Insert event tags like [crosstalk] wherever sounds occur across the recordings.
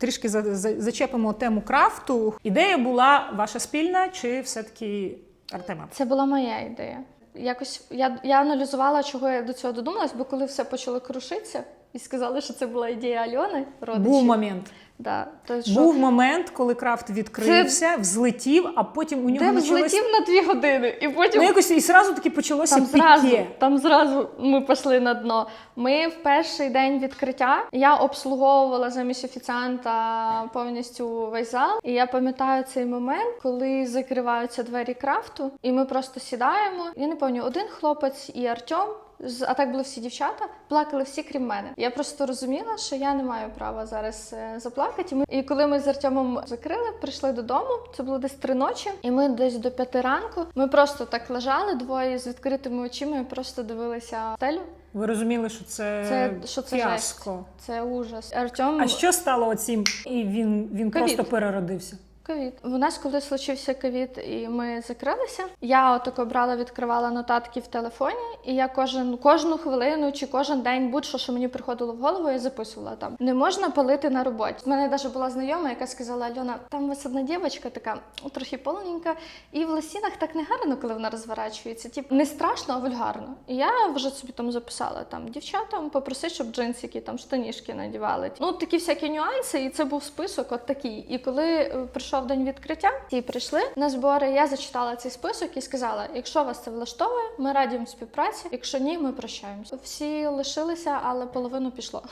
трішки за- за- зачепимо тему крафту. Ідея була ваша спільна чи все-таки Артема? Це була моя ідея. Якось я, я аналізувала, чого я до цього додумалась, бо коли все почало крушитися, і сказали, що це була ідея Альони, родичів. Був момент. Да, то що Був момент, коли крафт відкрився, взлетів, а потім у нього Дем почалось... злетів на дві години, і потім Ну, якось і зразу таки почалося там зразу, там зразу ми пішли на дно. Ми в перший день відкриття я обслуговувала замість офіціанта повністю весь зал. І я пам'ятаю цей момент, коли закриваються двері крафту, і ми просто сідаємо. Я не пам'ятаю, один хлопець і Артем. А так були всі дівчата, плакали всі, крім мене. Я просто розуміла, що я не маю права зараз е, заплакати. І, коли ми з Артемом закрили, прийшли додому. Це було десь три ночі, і ми десь до п'яти ранку. Ми просто так лежали двоє з відкритими очима і просто дивилися в стелю. Ви розуміли, що це, Це що це фіаско. жесть. Це ужас. Артем А що стало оцім? І він, він Ковід. просто переродився. Ковід. У нас, коли случився ковід, і ми закрилися. Я отако брала, відкривала нотатки в телефоні, і я кожен кожну хвилину чи кожен день, будь-що, що мені приходило в голову, я записувала там. Не можна палити на роботі. У мене навіть була знайома, яка сказала: Альона, там у вас одна дівчинка така ну, трохи полненька, і в лосінах так не гарно, коли вона розворачується. Тіп не страшно, а вульгарно. І я вже собі там записала там дівчатам, попросити, щоб джинсики, там штанішки надівали. Ну такі всякі нюанси, і це був список, от такий. І коли прийшов день відкриття, ті прийшли на збори. Я зачитала цей список і сказала: якщо вас це влаштовує, ми радіємо співпраці. Якщо ні, ми прощаємося. Всі лишилися, але половину пішло.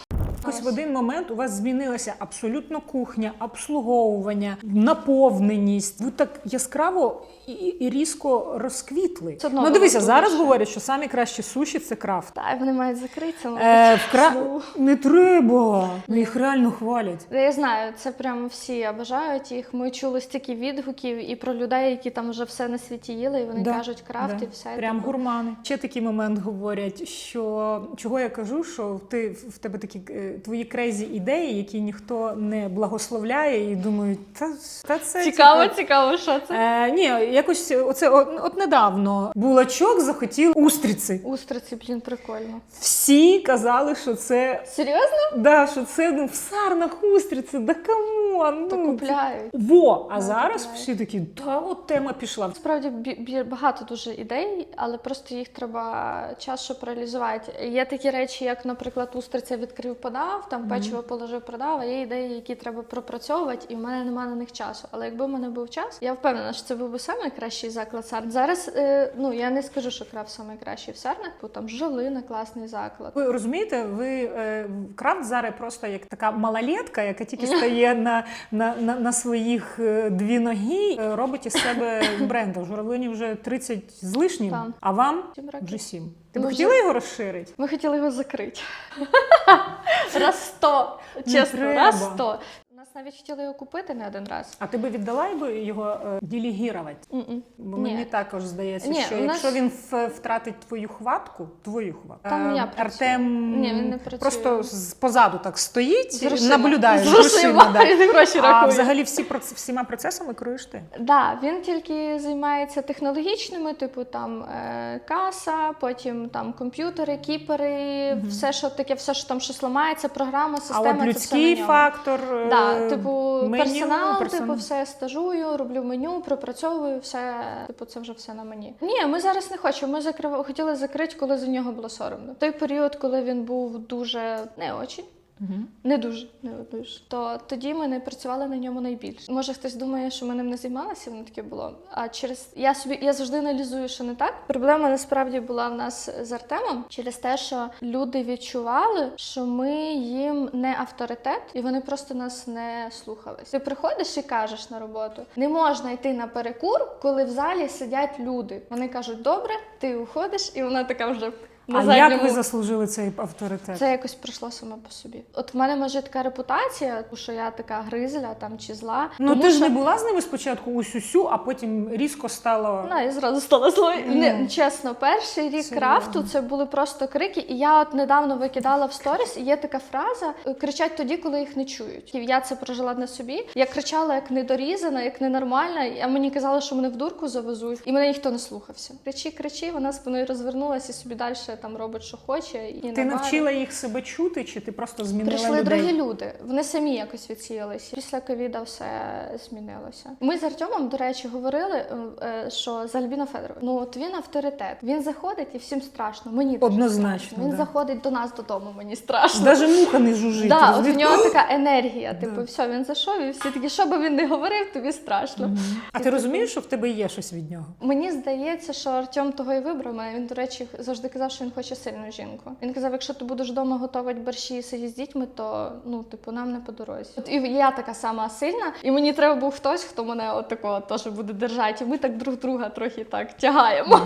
Якось в один момент у вас змінилася абсолютно кухня, обслуговування, наповненість. Ви так яскраво і, і різко розквітли. Одно ну дивися, зараз говорять, що самі кращі суші це крафт. Та вони мають закритися. Е, вкра... Ну. Не треба. Їх реально хвалять. Я знаю, це прямо всі бажають їх. Ми чули стільки відгуків і про людей, які там вже все на світі їли, і вони Да, кажуть крафт да. і все. Прям типу. гурмани. Ще такий момент говорять, що чого я кажу, що ти в тебе такі е, твої крейзі ідеї, які ніхто не благословляє, і думають, та, та це Цікаво, типу, цікаво, що це. Е, ні, якось оце от, от недавно булачок захотів устриці. Устриці, блін, прикольно. Всі казали, що це Серйозно? да, що це ну, в сарнах устриці, да камон. То Ну, купляють. Во, а Ну, зараз купляють. всі такі, да, от тема пішла. Справді багато дуже ідей, але просто їх треба час, щоб реалізувати. Є такі речі, як, наприклад, устриця відкрив, подав, там печиво положив, продав. А є ідеї, які треба пропрацьовувати, і в мене немає на них часу. Але якби в мене був час, я впевнена, що це був би найкращий заклад сарн. Зараз е, ну я не скажу, що крав найкращий в сарнах, бо там жолина класний заклад. Ви розумієте, ви е, крафт зараз просто як така малолетка, яка тільки стає [laughs] на, на, на, на своїх е, дві ноги, е, робить із себе [laughs] бренд. Журавлині вже 30 з лишнім, а вам Сім років. вже 7. Ти б хотіла його розширити? Ми хотіли його закрити. [laughs] раз сто. Чесно, треба. раз сто. Нас навіть хотіли його купити не один раз. А ти би віддала би його е, делегірувати? М-м. Бо Ні. мені також здається, Ні, що у нас- якщо він в- втратить твою хватку, твою хватку, Там е, я працюю. Артем Ні, він не працює. просто з- позаду так стоїть, З грошима. наблюдає З грошима. да. і гроші А рахує. взагалі всі проц- всіма процесами керуєш ти. Да, він тільки займається технологічними, типу там е, каса, потім там комп'ютери, кіпери, все, що таке, все, що там щось ламається, програма, система. а от це людський все на ньому. фактор, е, Да, типу, меню, персонал, персон- типу, все стажую, роблю меню, пропрацьовую, все, типу, це вже все на мені. Ні, ми зараз не хочемо. Ми закрив... хотіли закрити, коли за нього було соромно. Той період, коли він був дуже не очень. Мгм. Не дуже, не дуже. То тоді ми не працювали на ньому найбільше. Може, хтось думає, що ми ним не займалися, воно таке було. А через я собі я завжди аналізую, що не так. Проблема насправді була в нас з Артемом через те, що люди відчували, що ми їм не авторитет, і вони просто нас не слухались. Ти приходиш і кажеш на роботу: не можна йти на перекур, коли в залі сидять люди. Вони кажуть, добре, ти уходиш, і вона така вже. На А задньому. як ви заслужили цей авторитет? Це якось прийшло саме по собі. От в мене може така репутація, що я така гризля там чи зла. Ну тому ти ж що... не була з ними спочатку усю-сю, а потім різко стало. Ну, і зразу стала злою. Ну. Не, чесно, перший рік Серйозно. крафту це були просто крики. І я от недавно викидала в сторіс, і є така фраза: е, кричать тоді, коли їх не чують. І я це прожила на собі. Я кричала як недорізана, як ненормальна. А мені казали, що мене в дурку завезуть, і мене ніхто не слухався. Кричи, кричи, вона спиною розвернулася і собі далі там робить, що хоче. І Ти навчила їх себе чути, чи ти просто змінила Прийшли людей? другі люди. Вони самі якось відсіялися. Після ковіда все змінилося. Ми з Артемом, до речі, говорили, е, що за Альбіна Федорова. Ну от він авторитет. Він заходить і всім страшно. Мені Однозначно, страшно. Він да. заходить до нас додому. Мені страшно. Даже муха не жужить. Да, от в нього така енергія. Типу, Да. все, він зайшов, і всі такі, що би він не говорив, тобі страшно. А ти розумієш, що в тебе є щось від нього? Мені здається, що Артем того і вибрав мене. Він, до речі, завжди казав, що він хоче сильну жінку. Він казав, якщо ти будеш вдома готувати борщі і сидіти з дітьми, то ну, типу, нам не по дорозі. От і я така сама сильна, і мені треба був хтось, хто мене от такого теж буде держати. І ми так друг друга трохи так тягаємо.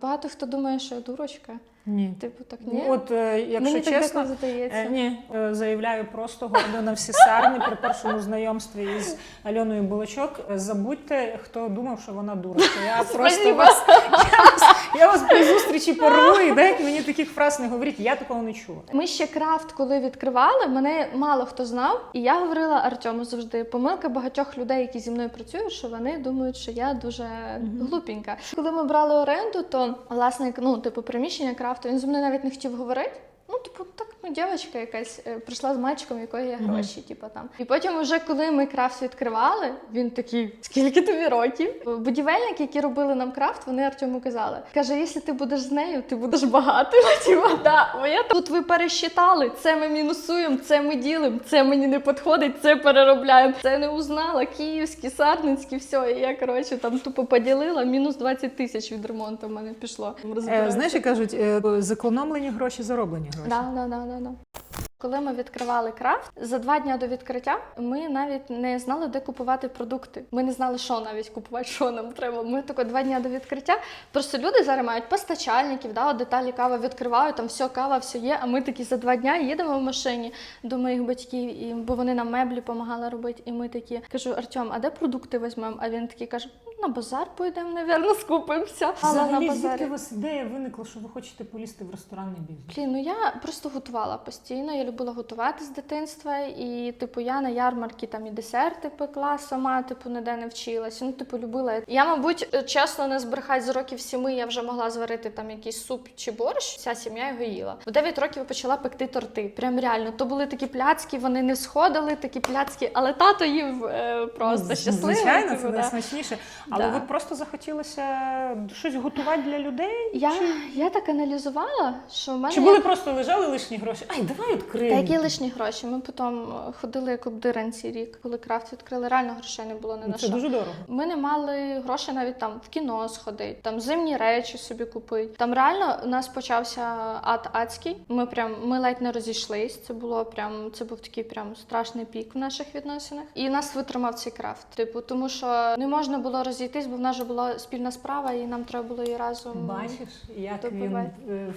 Багато хто думає, що я дурочка. Ні. Типу, так Ну, ні. От, е, якщо Мені чесно, здається. Е, ні, е, заявляю просто гордо на всі сарни при першому знайомстві із Альоною Булачок. Забудьте, хто думав, що вона дурочка. Я просто вас, я вас, я вас при зустрічі порву і дайте мені таких фраз не говоріть. Я такого не чула. Ми ще крафт, коли відкривали, мене мало хто знав, і я говорила Артему завжди. Помилка багатьох людей, які зі мною працюють, що вони думають, що я дуже глупенька. Коли ми брали оренду, то власник, ну типу, приміщення крафту, він зі мною навіть не хотів говорити. Ну, типу, так, ну, дівчинка якась е, прийшла з мальчиком, якої є гроші, типу там. І потім, вже коли ми крафт відкривали, він такий: скільки тобі років? Будівельники, які робили нам крафт, вони Артему казали: каже, якщо ти будеш з нею, ти будеш багатим. [laughs] Типу, да, бо я тут ви пересчитали, це ми мінусуємо, це ми ділимо, це мені не підходить, це переробляємо. Це не узнала, київські, сарницькі, все. І я коротше там тупо поділила, мінус 20 тисяч від ремонту в мене пішло. Е, знаєш, як кажуть, е, зекономлені гроші, зароблені гроші. Да, да, да, да, да. Коли ми відкривали крафт, за два дні до відкриття ми навіть не знали, де купувати продукти. Ми не знали, що навіть купувати, що нам треба. Ми тако два дні до відкриття. Просто люди зараз мають постачальників, да, деталі кава відкривають, там все кава, все є. А ми такі за два дня їдемо в машині до моїх батьків, і, бо вони нам меблі допомагали робити. І ми такі кажу, Артем, а де продукти візьмемо? А він такий каже: «Ну, на базар поїдемо, напевно, скупимося. Але на базарі. звідки у вас ідея виникла, що ви хочете полізти в ресторанний бізнес? Блін, ну я просто готувала постійно. Я любила готувати з дитинства, і типу я на ярмарки там і десерти пекла сама, типу ніде не вчилася. Ну, типу, любила. Я, мабуть, е, чесно не збрехать з років сіми. Я вже могла зварити там якийсь суп чи борщ. Вся сім'я його їла. В 9 років я почала пекти торти. Прям реально. То були такі пляцки, вони не сходили, такі пляцки, але тато їв е, просто Ну, щасливий. Звичайно, типу, це да. найсмачніше. Але Да. ви просто захотілося щось готувати для людей? Я, я так аналізувала, що в мене Чи були просто лежали лишні гроші? Ай, давай Та відкриємо. які лишні гроші? Ми потім е, ходили як обдиранці рік, коли крафт відкрили. Реально грошей не було не Ну, на Це що. дуже дорого. Ми не мали грошей навіть там в кіно сходити, там зимні речі собі купити. Там реально у нас почався ад адський. Ми прям ми ледь не розійшлись. Це було прям це був такий прям страшний пік в наших відносинах. І нас витримав цей крафт. Типу, тому що не можна було розійтись, бо в нас же була спільна справа, і нам треба було її разом. Бачиш, як він е,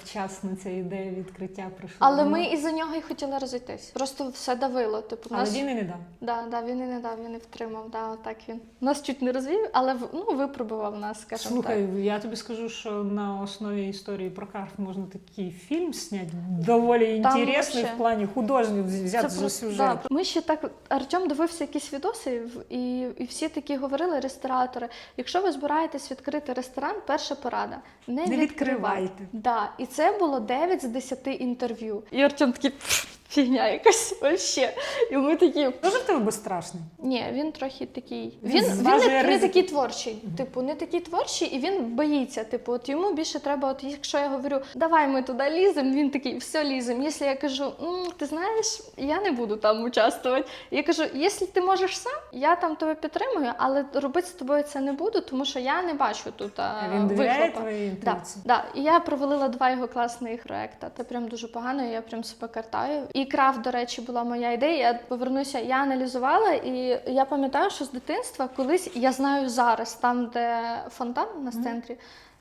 вчасно ця ідея відкриття прийшла. Але Ну, ми із-за нього і хотіли розійтись. Просто все давило. Типу, Але нас... він і не дав. Да, да, він і не дав, він і втримав. Да, так він нас чуть не розвів, але в- ну випробував нас, скажімо Слухай, так. я тобі скажу, що на основі історії про Карф можна такий фільм зняти, доволі Там інтересний вообще. в плані художній взяти за сюжет. да. Ми ще так Артем дивився якісь відоси, в- і, і всі такі говорили ресторатори. Якщо ви збираєтесь відкрити ресторан, перша порада не, Не відкривайте. відкривайте. Да. І це було 9 з 10 інтерв'ю. І Артем такий «Пф, фігня якась вообще. І ми такі. Дуже в тебе безстрашний. Ні, він трохи такий. Він Він, він, зважує не, не ризики. такий творчий. Типу, не такий творчий, і він боїться. Типу, от йому більше треба, от якщо я говорю, давай ми туди ліземо, він такий, все ліземо. Якщо я кажу, «М, ти знаєш, я не буду там участвувати. Я кажу, якщо ти можеш сам, я там тебе підтримую, але робити з тобою це не буду, тому що я не бачу тут а, Він довіряє вихлопу. твоїй Да, інтуїції. да. І я провалила два його класних проекти. Це прям дуже погано, і я прям себе картаю. І крафт, до речі, була моя ідея. Я повернуся, я аналізувала, і я пам'ятаю, що з дитинства колись я знаю зараз, там, де фонтан на центрі.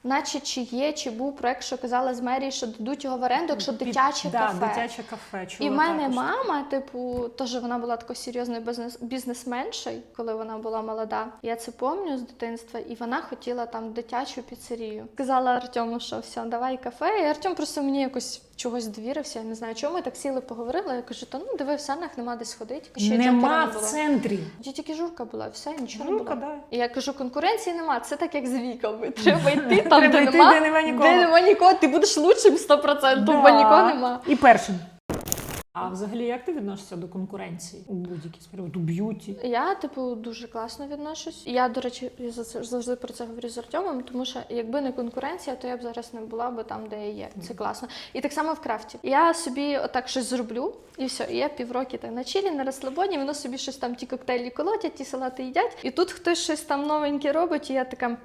Наче чи є, чи був проект, що казала з мерії, що дадуть його в оренду, якщо Під- дитяче да, кафе. дитяче кафе. І в мене також. мама, типу, теж вона була такою серйозною бізнес бізнесменшою, коли вона була молода. Я це пам'ятаю з дитинства, і вона хотіла там дитячу піцерію. Сказала Артему, що все, давай кафе. І Артем просто мені якось чогось довірився. Я не знаю, чому ми так сіли, поговорили. Я кажу, та ну диви, в санах нема де сходити. Ще Нема в центрі. Тоді тільки журка була, все, нічого Журка, не було. да. І я кажу, конкуренції нема. Це так як з віками. Треба йти [laughs] там, Треба де йти, нема, де нема нікого. Де нема нікого, ти будеш лучшим 100%, бо нікого нема. І першим. А взагалі, як ти відносишся до конкуренції у будь-якій сфері? У б'юті? Я, типу, дуже класно відношусь. Я, до речі, завжди про це говорю з Артемом, тому що якби не конкуренція, то я б зараз не була б там, де я є. Це класно. І так само в крафті. Я собі отак щось зроблю, і все. І я півроки так на чилі, на розслабоні, воно собі щось там ті коктейлі колотять, ті салати їдять. І тут хтось щось там новеньке робить, і я така.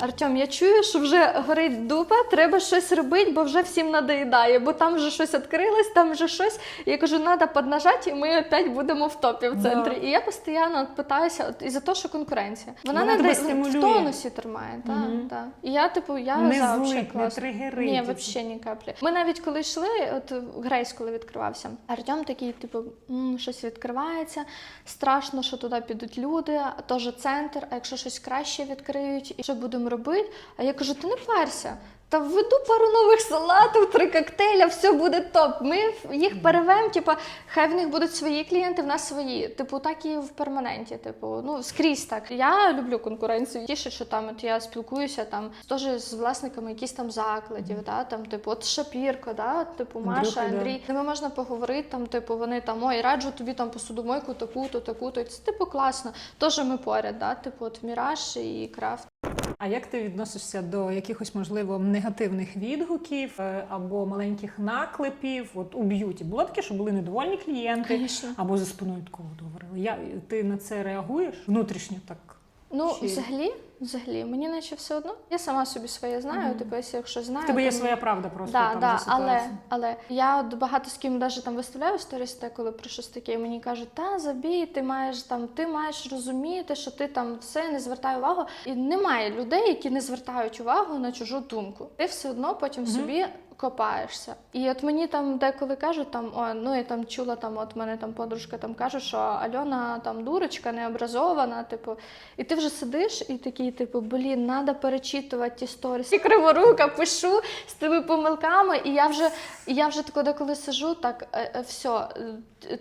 Артем, я чую, що вже горить дупа, треба щось робити, бо вже всім надоїдає, бо там вже щось відкрилось, там вже щось. І я кажу, треба піднажати, і ми опять будемо в топі в центрі. Да. І я постійно питаюся, от із-за того, що конкуренція. Вона, Вона не в тонусі тримає. Так, Мгм. так. І я, типу, я Не за вообще злить, не тригерить. Ні, Типу. взагалі ні каплі. Ми навіть коли йшли, от Грейс, коли відкривався, Артем такий, типу, «М, щось відкривається, страшно, що туди підуть люди, теж центр, а якщо щось краще відкриють, і що будемо робити? А я кажу, ти не парся. Та введу пару нових салатів, три коктейля, все буде топ. Ми їх перевемо, типу, хай в них будуть свої клієнти, в нас свої. Типу, так і в перманенті. Типу, ну скрізь так. Я люблю конкуренцію. Тіше, що там от я спілкуюся там теж з власниками якісь там закладів, да, там, типу, от Шапірко, да, типу, Маша. Андрій. З ними можна поговорити, там, типу, вони там, ой, раджу тобі там посудомойку таку-то, таку-то. Це типу класно. Теж ми поряд, да, типу, от Міраж і Крафт. А як ти відносишся до якихось, можливо, негативних відгуків е, або маленьких наклепів? От у б'юті було таке, що були недовольні клієнти, Конечно. або за спиною такого говорили. Я ти на це реагуєш внутрішньо так? Ну, Чи- взагалі, взагалі, мені наче все одно. Я сама собі своє знаю, типу, якщо якщо знаю. В тебе є то своя правда просто Да, там да, за але, ситуацію. але я от багато з ким навіть там виставляю сторіс, те, коли про щось таке, і мені кажуть, та забій, ти маєш там, ти маєш розуміти, що ти там все не звертай увагу. І немає людей, які не звертають увагу на чужу думку. Ти все одно потім собі копаєшся. І от мені там деколи кажуть, там о, ну я там чула, там от мене там подружка там каже, що Альона там дурочка, необразована, типу, і ти вже сидиш і такий, типу, блін, треба перечитувати ті сторіс. І криворука пишу з тими помилками, і я вже, я вже тако деколи сижу, так е, е, все,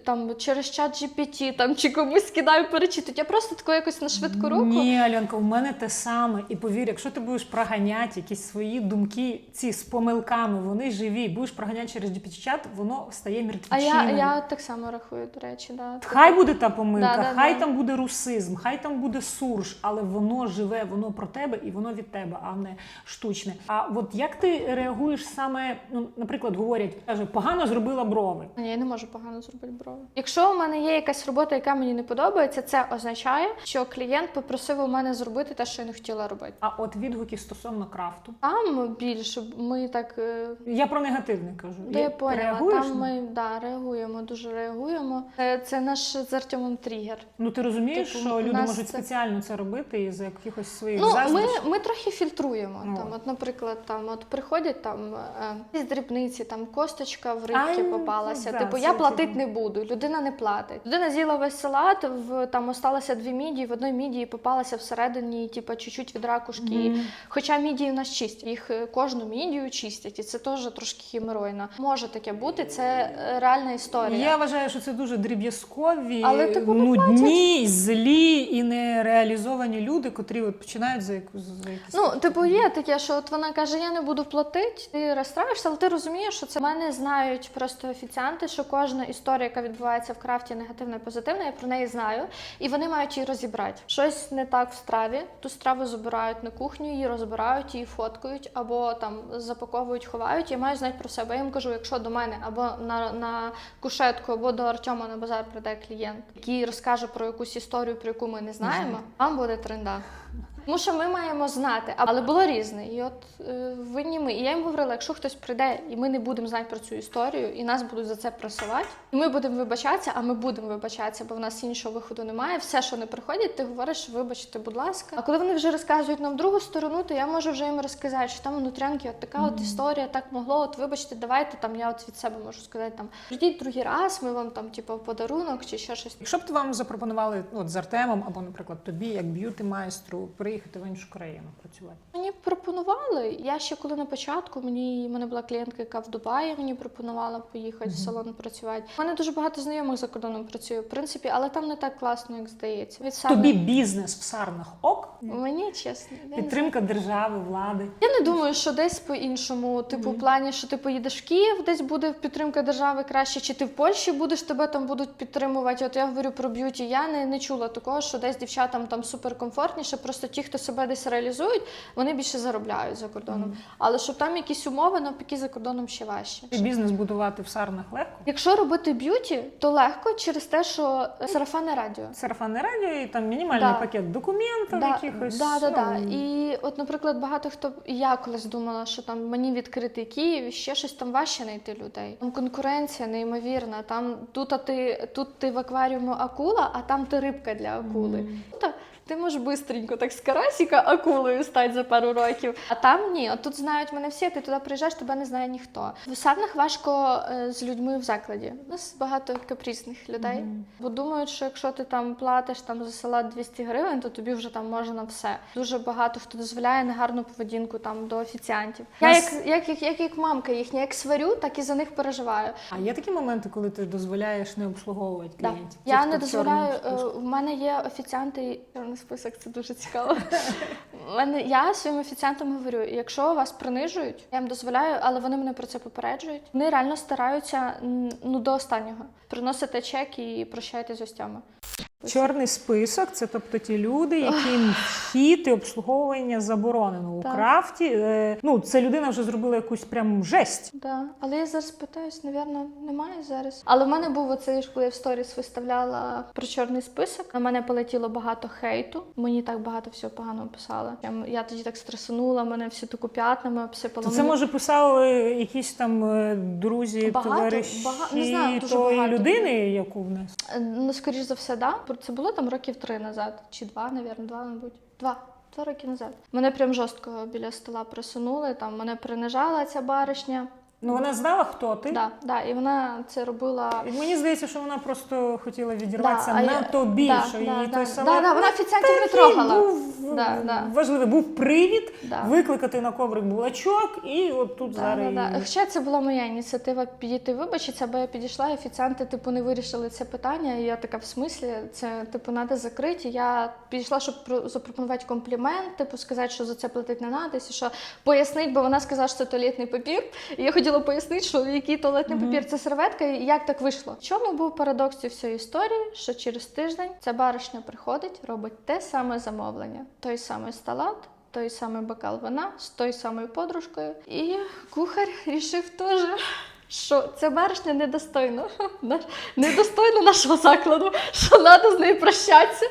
там через чат GPT там чи комусь кидаю перечитувати. Я просто тако якось на швидку руку. Ні, Альонка, у мене те саме. І повір, якщо ти будеш проганяти якісь свої думки, ці з помилками, вони живі, будеш проганяти через GPT-чат, воно стає А я, я так само рахую, до речі, да. Хай буде та помилка, Да, да, хай да. там буде русизм, хай там буде сурж, але воно живе, воно про тебе і воно від тебе, а не штучне. А от як ти реагуєш саме, ну, наприклад, говорять, каже, погано зробила брови. Ні, я не можу погано зробити брови. Якщо у мене є якась робота, яка мені не подобається, це означає, що клієнт попросив у мене зробити те, що я не хотіла робити. А от відгуки стосовно крафту. Там більше ми так. е, Я про негативне кажу. Да, я поняла. Реагуєш? Там ми да, реагуємо, дуже реагуємо. Е, Це наш з Артемом тригер. Ну ти розумієш, Типу, що у люди нас можуть це- спеціально це робити і за якихось своїх Ну, ми, заздрощів? ми трохи фільтруємо. Ну. Там, от, наприклад, там от приходять там е, якісь дрібниці, там косточка в рибки Ай, попалася. ну, да, типу, це я платити типу. не буду, людина не платить. Людина з'їла весь салат, в там осталося дві мідії, в одній мідії попалася всередині, типу, чуть-чуть від ракушки. Мгм. Хоча мідії в нас чистять, їх е, кожну мідію чистять, і це теж трошки хімеройно. Може таке бути, це е, реальна історія. Я вважаю, що це дуже дріб'язкові, Але типу нудні, злі і нереалізовані люди, котрі от починають за якусь за якісь. Ну, типу, є таке, що от вона каже, я не буду платити, ти розстраюєшся, але ти розумієш, що це мене знають просто офіціанти, що кожна історія, яка відбувається в крафті, негативна і позитивна, я про неї знаю, і вони мають її розібрати. Щось не так в страві, ту страву забирають на кухню, її розбирають, її фоткають, або там запаковують, ховають. Я маю знати про себе. Я їм кажу, якщо до мене або на, на кушетку, або до Артема на базар прийде клієнт, який розкаже про якусь історію, про яку ми не знаємо, вам буде тренда. Тому що ми маємо знати, але було різне. І от е, винні ми. І я їм говорила, якщо хтось прийде, і ми не будемо знати про цю історію, і нас будуть за це пресувати, і ми будемо вибачатися, а ми будемо вибачатися, бо в нас іншого виходу немає. Все, що не приходять, ти говориш, вибачте, будь ласка. А коли вони вже розказують нам другу сторону, то я можу вже їм розказати, що там внутрянки, от така от історія, так могло. От вибачте, давайте там. Я от від себе можу сказати там. Ждіть другий раз, ми вам там, типу, подарунок чи ще щось. Якщо б вам запропонували ну, от з Артемом, або, наприклад, тобі, як б'юти майстру, приїхати поїхати в іншу країну працювати? Мені пропонували. Я ще коли на початку мені в мене була клієнтка, яка в Дубаї мені пропонувала поїхати в салон працювати. У мене дуже багато знайомих за кордоном працює, в принципі, але там не так класно, як здається. Від саме- Тобі бізнес в сарнах ок? мені чесно. Підтримка держави, влади. Я не думаю, що десь по-іншому, типу, в плані, що ти поїдеш в Київ, десь буде підтримка держави краще, чи ти в Польщі будеш, тебе там будуть підтримувати. От я говорю про б'юті. Я не, не чула такого, що десь дівчатам там суперкомфортніше. Просто ті, хто себе десь реалізують, вони більше заробляють за кордоном. Але щоб там якісь умови, навпаки, за кордоном ще важче. І бізнес будувати в сарнах легко. Якщо робити б'юті, то легко через те, що сарафанне радіо. Сарафанне радіо і там мінімальний Да. пакет документів Да, якихось. да, да, да. І от, наприклад, багато хто я колись думала, що там мені відкритий Київ, ще щось там важче знайти людей. Там конкуренція неймовірна. Там тут а ти тут ти в акваріуму акула, а там ти рибка для акули. Та ти можеш бистренько так з карасіка акулою стати за пару років. А там ні. От тут знають мене всі, ти туди приїжджаєш, тебе не знає ніхто. В саднах важко е, з людьми в закладі. У нас багато капризних людей, бо думають, що якщо ти там платиш там за салат 200 гривень, то тобі вже там можна все. Дуже багато хто дозволяє негарну поведінку там до офіціантів. Я як, як, як, як, як мамка їхня, як сварю, так і за них переживаю. А є такі моменти, коли ти дозволяєш не обслуговувати Да. клієнтів? Я не дозволяю. е. В мене є офіціанти, список, це дуже цікаво. Мене я своїм офіціантам говорю: якщо вас принижують, я їм дозволяю, але вони мене про це попереджують. Вони реально стараються ну до останнього. Приносите чек і прощайте з гостями. Чорний список це тобто ті люди, яким вхід і обслуговування заборонено у Так. крафті. Е, Ну, це людина вже зробила якусь прям жесть. Да. Але я зараз питаюсь, напевно, немає зараз. Але в мене був оцей, ж, коли я в сторіс виставляла про чорний список. На мене полетіло багато хейту. Мені так багато всього поганого писали. Я, я тоді так стресанула, мене всі таку п'ятнами обсипало. То це може писали якісь там е, друзі, Багато, товариші бага- не знаю, дуже тої багато. людини, яку внес. Е, Ну, скоріш за все, да. Це було там років три назад, чи два, навірно, два, мабуть. Два. Два роки назад. Мене прям жорстко біля стола присунули, там мене принижала ця баришня. Ну вона знала, хто ти. Да, да, і вона це робила. І мені здається, що вона просто хотіла відірватися Да, на я- тобі, да, що да, її да. той Да, да, вона офіціантів не трогала. Був Да, да. важливий, був привід Да. викликати на коврик булачок, і от тут Да, зараз. да, да. Хоча це була моя ініціатива підійти вибачитися, бо я підійшла, і офіціанти типу не вирішили це питання. І я така в смислі, це типу треба закрити. Я підійшла, щоб запропонувати комплімент, типу сказати, що за це платити не треба, і що пояснити, бо вона сказала, що це туалетний папір. І я хотіла пояснити, що який туалетний папір це серветка, і як так вийшло. В чому був парадокс цієї всієї історії? Що через тиждень ця баришня приходить, робить те саме замовлення, той самий сталат. Той самий бокал вина з тою самою подружкою. І кухар [laughs] рішив теж, що ця баришня недостойна. [laughs] Недостойна нашого закладу, що треба з нею прощатися.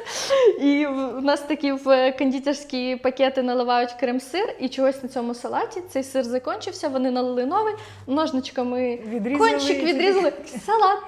І в- в нас такі в кондитерські пакети наливають крем-сир, і чогось на цьому салаті цей сир закінчився, вони налили новий, ножничками Відрізали кончик відрізали. [laughs] Салат.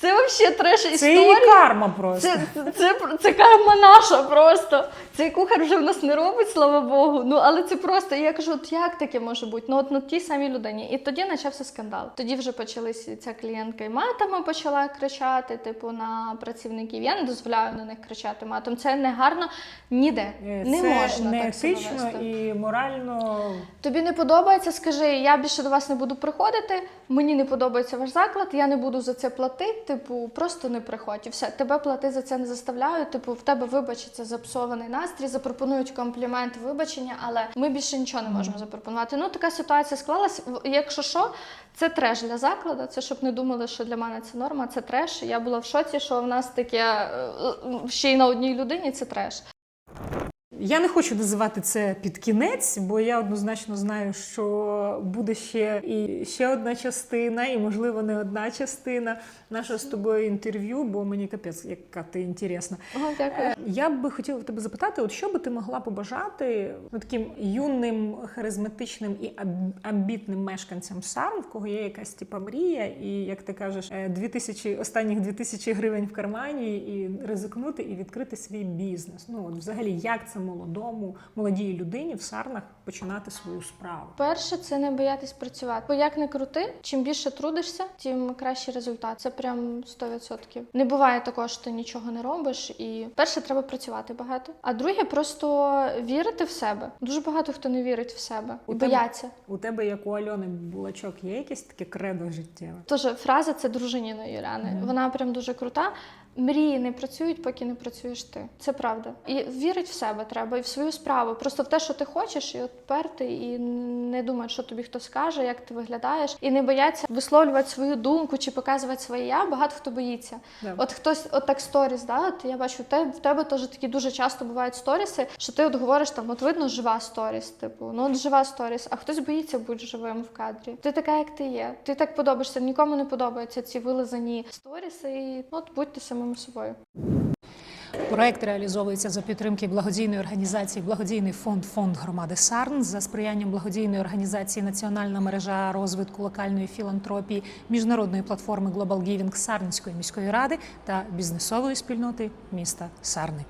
Це взагалі треш Це історія. її карма просто. Це, це, це карма наша просто. Цей кухар вже в нас не робить, слава Богу. Ну але це просто. Я кажу, от як таке може бути? Ну от на тій самій людині. І тоді почався скандал. Тоді вже почалися ця клієнтка і матами почала кричати, типу, на працівників. Я не дозволяю на них кричати матом. Це не гарно ніде. Е, Не це можна не так етично і морально. Тобі не подобається, скажи, я більше до вас не буду приходити, мені не подобається ваш заклад, я не буду за це платити. Типу, просто не приходь. І все, тебе плати за це не заставляють. Типу, в тебе вибачиться запсований настрій, запропонують комплімент, вибачення, але ми більше нічого не можемо запропонувати. Ну, така ситуація склалась. Якщо що, це треш для закладу. Це щоб не думали, що для мене це норма, це треш. Я була в шоці, що в нас таке е, е, ще й на одній людині це треш. Я не хочу називати це під кінець, бо я однозначно знаю, що буде ще і ще одна частина, і можливо не одна частина нашого з тобою інтерв'ю, бо мені капець, яка ти інтересна. О, дякую. Е, Я би хотіла тебе запитати, от що би ти могла побажати ну, таким юним, харизматичним і амбітним мешканцям Сарн, в кого є якась типа мрія, і як ти кажеш, е, 2000, останніх 2000 гривень в кармані, і ризикнути і відкрити свій бізнес. Ну от взагалі, як це молодому, молодій людині в Сарнах починати свою справу? Перше, це не боятись працювати. Бо як не крути, чим більше трудишся, тим кращий результат. Це прям 100%. Не буває такого, що ти нічого не робиш. І перше, треба працювати багато. А друге, просто вірити в себе. Дуже багато хто не вірить в себе і тебе- бояться. У тебе, як у Альони Булачок, є якесь таке кредо життєве? Тож фраза це дружиніної Юляни. Мгм. Вона прям дуже крута. Мрії не працюють, поки не працюєш ти. Це правда. І вірить в себе треба і в свою справу. Просто в те, що ти хочеш, і от перти, і не думати, що тобі хто скаже, як ти виглядаєш, і не бояться висловлювати свою думку чи показувати своє я. Багато хто боїться. Да. От хтось, от так сторіс, да, от я бачу, тебе, в тебе теж такі дуже часто бувають сторіси, що ти от говориш там, от видно, жива сторіс, типу, ну от жива сторіс, а хтось боїться бути живим в кадрі. Ти така, як ти є. Ти так подобаєшся, нікому не подобаються ці вилизані сторіси, і ну, от будьте самим собою. Проект реалізовується за підтримки благодійної організації Благодійний фонд Фонд громади Сарн за сприянням благодійної організації Національна мережа розвитку локальної філантропії, міжнародної платформи Global Giving Сарненської міської ради та бізнесової спільноти міста Сарни.